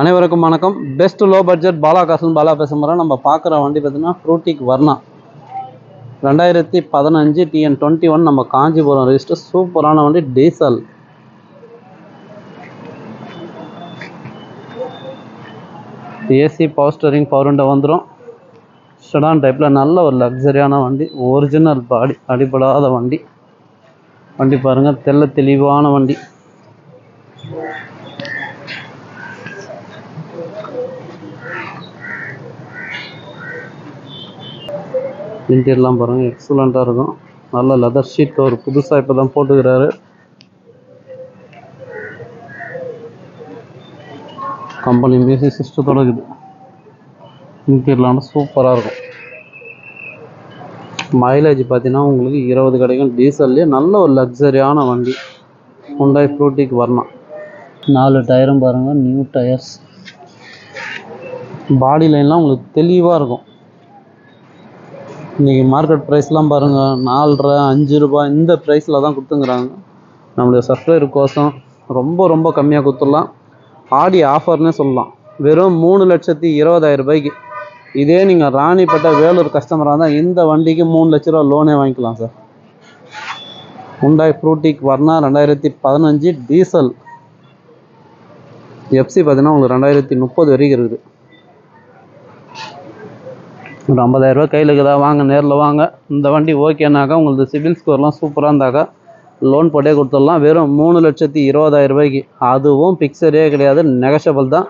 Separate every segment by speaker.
Speaker 1: அனைவருக்கும் வணக்கம். Best low budget Bala காசுன்னு பாலா பேச போகிறோம் நம்ம பார்க்குற வண்டி பார்த்தீங்கன்னா ஃப்ரூட்டிக் வர்ணா ரெண்டாயிரத்தி பதினஞ்சு டிஎன் டுவெண்ட்டி ஒன் நம்ம காஞ்சிபுரம் ரெஜிஸ்டர் சூப்பரான வண்டி diesel AC power steering power window வந்துடும் ஷடான் டைப்பில் நல்ல ஒரு லக்ஸரியான வண்டி ஒரிஜினல் பாடி அடிபடாத வண்டி. வண்டி பாருங்கள் தெள்ள தெளிவான வண்டி. இன்டீரியர்லாம் பாருங்கள் எக்ஸலண்ட்டாக இருக்கும். நல்ல லெதர் ஷீட் கவர் புதுசாக இப்போ தான் போட்டுக்கிறாரு கம்பெனி மியூசிக் சிஸ்டத்தோட இருக்குது இன்டீரியர்லாம் சூப்பராக இருக்கும். மைலேஜ் பார்த்தீங்கன்னா உங்களுக்கு இருபது கிடைக்கும். டீசல்லே நல்ல ஒரு லக்ஸரியான வண்டி. ஹுண்டாய் ஃப்ரூட்டிக்கு வரலாம். நாலு டயரும் பாருங்கள் நியூ டயர்ஸ் பாடி லைன்லாம் உங்களுக்கு தெளிவாக இருக்கும். இன்றைக்கி மார்க்கெட் ப்ரைஸ்லாம் பாருங்கள் நாலரை அஞ்சு ரூபாய் இந்த ப்ரைஸில் தான் கொடுத்துங்கிறாங்க. நம்மளுடைய சப்ஸ்கிரைபருக்கோசம் ரொம்ப ரொம்ப கம்மியாக கொடுத்துடலாம். ஆடி ஆஃபர்னே சொல்லலாம். வெறும் மூணு லட்சத்தி இருபதாயிரம் ரூபாய்க்கு. இதே நீங்கள் ராணிப்பட்ட வேலூர் கஸ்டமராக இருந்தால் இந்த வண்டிக்கு மூணு லட்ச ரூபா லோனே வாங்கிக்கலாம் சார் உண்டாய் ஃப்ரூட்டிக் வர்ணா ரெண்டாயிரத்தி பதினஞ்சு டீசல் எஃப்சி பார்த்தீங்கன்னா உங்களுக்கு ரெண்டாயிரத்தி முப்பது வரைக்கும் இருக்குது. ஒரு ஐம்பதாயிரரூபா கையில் இருக்குதா? வாங்க நேரில் வாங்க. இந்த வண்டி ஓகேனாக்கா உங்களுக்கு சிபில் ஸ்கோர்லாம் சூப்பராக இருந்தாக்கா லோன் போட்டே கொடுத்துடலாம். வெறும் மூணு லட்சத்தி இருபதாயிரம் ரூபாய்க்கு. அதுவும் பிக்சரே கிடையாது நெகஷபிள் தான்.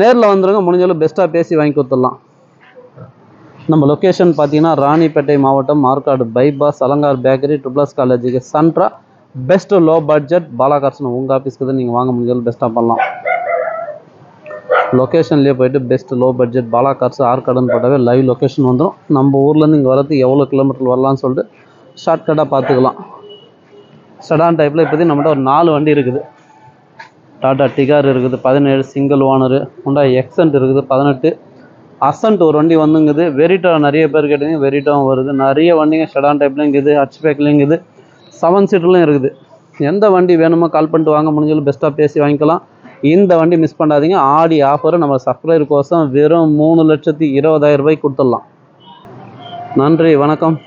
Speaker 1: நேரில் வந்துருங்க முடிஞ்சளவு பெஸ்ட்டாக பேசி வாங்கி கொடுத்துடலாம். நம்ம லொக்கேஷன் பார்த்தீங்கன்னா ராணிப்பேட்டை மாவட்டம் மார்க்காடு bypass Alankar bakery triple S காலேஜுக்கு சன்ட்ரா பெஸ்ட்டு லோ பட்ஜெட் பாலாகார்சன் உங்கள் ஆஃபீஸ்க்கு தான் நீங்கள் வாங்க முடிஞ்சாலும் பெஸ்ட்டாக பண்ணலாம். லொக்கேஷன்லேயே போயிட்டு best low budget Bala cars ஆர்காடுன்னு போட்டாவே லைவ் லொக்கேஷன் வந்துடும் நம்ம ஊர்லேருந்து இங்கே வரது எவ்வளோ கிலோமீட்டர் வரலான்னு சொல்லிட்டு ஷார்ட்கட்டாக பார்த்துக்கலாம். சடான் டைப்பில் இப்போதைக்கு நம்மகிட்ட ஒரு நாலு வண்டி இருக்குது. டாடா டிகார் இருக்குது பதினேழு சிங்கிள் ஓனரு உண்டா எக்ஸன்ட் இருக்குது பதினெட்டு. அசன்ட் ஒரு வண்டி வந்துங்குது. வெரிட்டோ நிறைய பேர் கேட்டீங்க வெரிட்டோவும் வருது. நிறைய வண்டிங்க ஷடான் டைப்லையும் இருக்குது ஹச் பேக்லையும் இருக்குது. செவன் சீட்டர்லையும் இருக்குது. எந்த வண்டி வேணுமோ கால் பண்ணிட்டு வாங்க முடிஞ்சாலும் பெஸ்ட்டாக பேசி வாங்கிக்கலாம். இந்த வண்டி மிஸ் பண்ணாதீங்க. ஆடி ஆஃபரும் நம்ம சப்ஸ்கிரைபர் கோசம் வெறும் மூணு லட்சத்தி இருபதாயிரம் ரூபாய்க்கு கொடுத்துடலாம். நன்றி வணக்கம்.